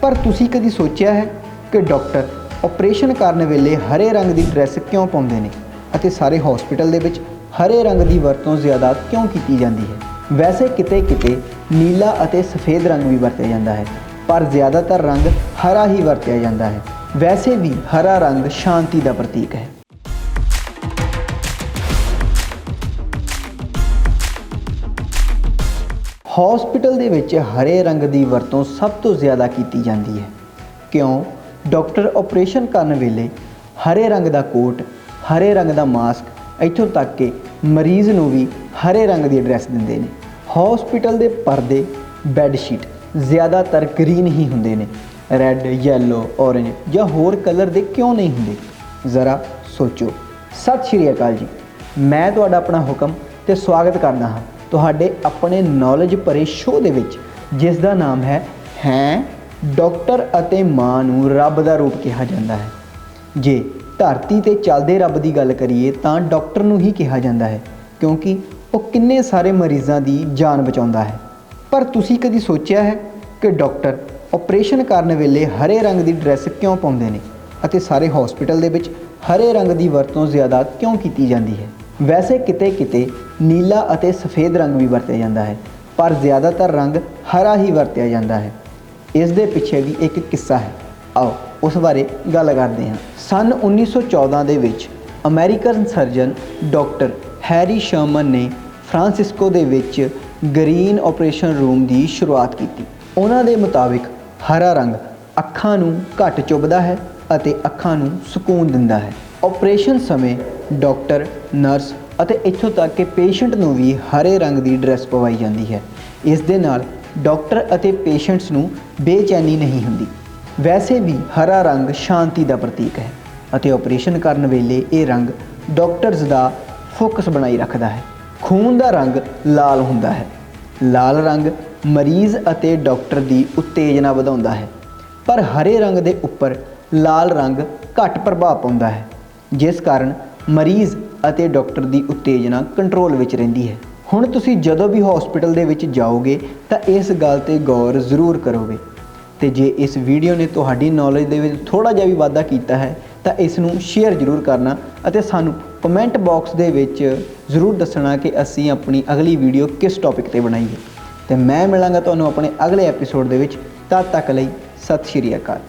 ਪਰ ਤੁਸੀਂ ਕਦੀ ਸੋਚਿਆ ਹੈ ਕਿ ਡਾਕਟਰ ਆਪਰੇਸ਼ਨ ਕਰਨ ਵੇਲੇ ਹਰੇ ਰੰਗ ਦੀ ਡਰੈਸ ਕਿਉਂ ਪਾਉਂਦੇ ਨੇ ਅਤੇ ਸਾਰੇ ਹਸਪੀਟਲ ਦੇ ਵਿੱਚ ਹਰੇ ਰੰਗ ਦੀ ਵਰਤੋਂ ਜ਼ਿਆਦਾ ਕਿਉਂ ਕੀਤੀ ਜਾਂਦੀ ਹੈ? ਵੈਸੇ ਕਿਤੇ-ਕਿਤੇ ਨੀਲਾ ਅਤੇ ਸਫੇਦ ਰੰਗ ਵੀ ਵਰਤਿਆ ਜਾਂਦਾ ਹੈ, ਪਰ ਜ਼ਿਆਦਾਤਰ ਰੰਗ ਹਰਾ ਹੀ ਵਰਤਿਆ ਜਾਂਦਾ ਹੈ। ਵੈਸੇ ਵੀ ਹਰਾ ਰੰਗ ਸ਼ਾਂਤੀ ਦਾ ਪ੍ਰਤੀਕ ਹੈ। ਹਸਪੀਟਲ ਦੇ ਵਿੱਚ ਹਰੇ ਰੰਗ ਦੀ ਵਰਤੋਂ ਸਭ ਤੋਂ ਜ਼ਿਆਦਾ ਕੀਤੀ ਜਾਂਦੀ ਹੈ। ਕਿਉਂ? ਡਾਕਟਰ ਆਪਰੇਸ਼ਨ ਕਰਨ ਵੇਲੇ ਹਰੇ ਰੰਗ ਦਾ ਕੋਟ, ਹਰੇ ਰੰਗ ਦਾ ਮਾਸਕ, ਇੱਥੋਂ ਤੱਕ ਕਿ ਮਰੀਜ਼ ਨੂੰ ਵੀ ਹਰੇ ਰੰਗ ਦੀ ਡਰੈਸ ਦਿੰਦੇ ਨੇ। ਹਸਪੀਟਲ ਦੇ ਪਰਦੇ, ਬੈੱਡ ਸ਼ੀਟ ਜ਼ਿਆਦਾਤਰ ਗ੍ਰੀਨ ਹੀ ਹੁੰਦੇ ਨੇ। ਰੈੱਡ, ਯੈਲੋ, ਔਰੇਂਜ ਜਾਂ ਹੋਰ ਕਲਰ ਦੇ ਕਿਉਂ ਨਹੀਂ ਹੁੰਦੇ? ਜ਼ਰਾ ਸੋਚੋ। ਸਤਿ ਸ਼੍ਰੀ ਅਕਾਲ ਜੀ। ਮੈਂ ਤੁਹਾਡਾ ਆਪਣਾ ਹੁਕਮ ਤੇ ਸਵਾਗਤ ਕਰਦਾ ਹਾਂ। ਤੁਹਾਡੇ ਆਪਣੇ ਨੌਲੇਜ ਭਰੇ ਸ਼ੋਅ ਦੇ ਵਿੱਚ ਜਿਸ ਦਾ ਨਾਮ ਹੈ ਹੈ ਡਾਕਟਰ ਅਤੇ ਮਾਂ ਨੂੰ ਰੱਬ ਦਾ ਰੂਪ ਕਿਹਾ ਜਾਂਦਾ ਹੈ। ਜੇ ਧਰਤੀ ਤੇ ਚੱਲਦੇ ਰੱਬ ਦੀ ਗੱਲ ਕਰੀਏ, ਤਾਂ ਡਾਕਟਰ ਨੂੰ ਹੀ ਕਿਹਾ ਜਾਂਦਾ ਹੈ, ਕਿਉਂਕਿ ਉਹ ਕਿੰਨੇ ਸਾਰੇ ਮਰੀਜ਼ਾਂ ਦੀ ਜਾਨ ਬਚਾਉਂਦਾ ਹੈ। ਪਰ ਤੁਸੀਂ ਕਦੀ ਸੋਚਿਆ ਹੈ ਕਿ ਡਾਕਟਰ ਆਪਰੇਸ਼ਨ ਕਰਨ ਵੇਲੇ ਹਰੇ ਰੰਗ ਦੀ ਡਰੈਸ ਕਿਉਂ ਪਾਉਂਦੇ ਨੇ ਅਤੇ ਸਾਰੇ ਹਸਪੀਟਲ ਦੇ ਵਿੱਚ ਹਰੇ ਰੰਗ ਦੀ ਵਰਤੋਂ ਜ਼ਿਆਦਾ ਕਿਉਂ ਕੀਤੀ ਜਾਂਦੀ ਹੈ? ਵੈਸੇ ਕਿਤੇ-ਕਿਤੇ ਨੀਲਾ ਅਤੇ ਸਫੇਦ ਰੰਗ ਵੀ ਵਰਤਿਆ ਜਾਂਦਾ ਹੈ, ਪਰ ਜ਼ਿਆਦਾਤਰ ਰੰਗ ਹਰਾ ਹੀ ਵਰਤਿਆ ਜਾਂਦਾ ਹੈ। ਇਸ ਦੇ ਪਿੱਛੇ ਵੀ ਇੱਕ ਕਿੱਸਾ ਹੈ। ਆਓ ਉਸ ਬਾਰੇ ਗੱਲ ਕਰਦੇ ਹਾਂ। ਸਨ 1914 ਦੇ ਵਿੱਚ American surgeon doctor Harry Sherman ਨੇ ਫ੍ਰਾਂਸਿਸਕੋ ਦੇ ਵਿੱਚ ਗ੍ਰੀਨ ਆਪਰੇਸ਼ਨ ਰੂਮ ਦੀ ਸ਼ੁਰੂਆਤ ਕੀਤੀ। ਉਹਨਾਂ ਦੇ ਮੁਤਾਬਿਕ ਹਰਾ ਰੰਗ ਅੱਖਾਂ ਨੂੰ ਘੱਟ ਚੁੱਭਦਾ ਹੈ ਅਤੇ ਅੱਖਾਂ ਨੂੰ ਸਕੂਨ ਦਿੰਦਾ ਹੈ। ਆਪਰੇਸ਼ਨ ਸਮੇਂ ਡਾਕਟਰ, ਨਰਸ ਅਤੇ ਇੱਥੋਂ ਤੱਕ ਕਿ ਪੇਸ਼ੈਂਟ ਨੂੰ ਵੀ ਹਰੇ ਰੰਗ ਦੀ ਡਰੈਸ ਪਵਾਈ ਜਾਂਦੀ ਹੈ। ਇਸ ਦੇ ਨਾਲ ਡਾਕਟਰ ਅਤੇ ਪੇਸ਼ੈਂਟਸ ਨੂੰ ਬੇਚੈਨੀ ਨਹੀਂ ਹੁੰਦੀ। ਵੈਸੇ ਵੀ ਹਰਾ ਰੰਗ ਸ਼ਾਂਤੀ ਦਾ ਪ੍ਰਤੀਕ ਹੈ ਅਤੇ ਆਪਰੇਸ਼ਨ ਕਰਨ ਵੇਲੇ ਇਹ ਰੰਗ ਡਾਕਟਰਸ ਦਾ ਫੋਕਸ ਬਣਾਈ ਰੱਖਦਾ ਹੈ। ਖੂਨ ਦਾ ਰੰਗ ਲਾਲ ਹੁੰਦਾ ਹੈ। ਲਾਲ ਰੰਗ ਮਰੀਜ਼ ਅਤੇ ਡਾਕਟਰ ਦੀ ਉਤੇਜਨਾ ਵਧਾਉਂਦਾ ਹੈ। ਪਰ ਹਰੇ ਰੰਗ ਦੇ ਉੱਪਰ ਲਾਲ ਰੰਗ ਘੱਟ ਪ੍ਰਭਾਵ ਪਾਉਂਦਾ ਹੈ। ਜਿਸ ਕਾਰਨ ਮਰੀਜ਼ ਅਤੇ ਡਾਕਟਰ ਦੀ ਉਤੇਜਨਾ ਕੰਟਰੋਲ ਵਿੱਚ ਰਹਿੰਦੀ ਹੈ। ਹੁਣ ਤੁਸੀਂ ਜਦੋਂ ਵੀ ਹਸਪੀਟਲ ਦੇ ਵਿੱਚ ਜਾਓਗੇ, ਤਾਂ ਇਸ ਗੱਲ ਤੇ ਗੌਰ ਜ਼ਰੂਰ ਕਰੋਗੇ। ਤੇ ਜੇ ਇਸ ਵੀਡੀਓ ਨੇ ਤੁਹਾਡੀ ਨੌਲੇਜ ਦੇ ਵਿੱਚ ਥੋੜਾ ਜਿਹਾ ਵੀ ਵਾਧਾ ਕੀਤਾ ਹੈ, ਤਾਂ ਇਸ ਨੂੰ ਸ਼ੇਅਰ ਜ਼ਰੂਰ ਕਰਨਾ ਅਤੇ ਸਾਨੂੰ ਕਮੈਂਟ ਬਾਕਸ ਦੇ ਵਿੱਚ ਜ਼ਰੂਰ ਦੱਸਣਾ ਕਿ ਅਸੀਂ ਆਪਣੀ ਅਗਲੀ ਵੀਡੀਓ ਕਿਸ ਟੌਪਿਕ ਤੇ ਬਣਾਈਏ। ਤੇ ਮੈਂ ਮਿਲਾਂਗਾ ਤੁਹਾਨੂੰ ਆਪਣੇ ਅਗਲੇ ਐਪੀਸੋਡ ਦੇ ਵਿੱਚ। ਤਦ ਤੱਕ ਲਈ ਸਤਿ ਸ਼੍ਰੀ ਅਕਾਲ।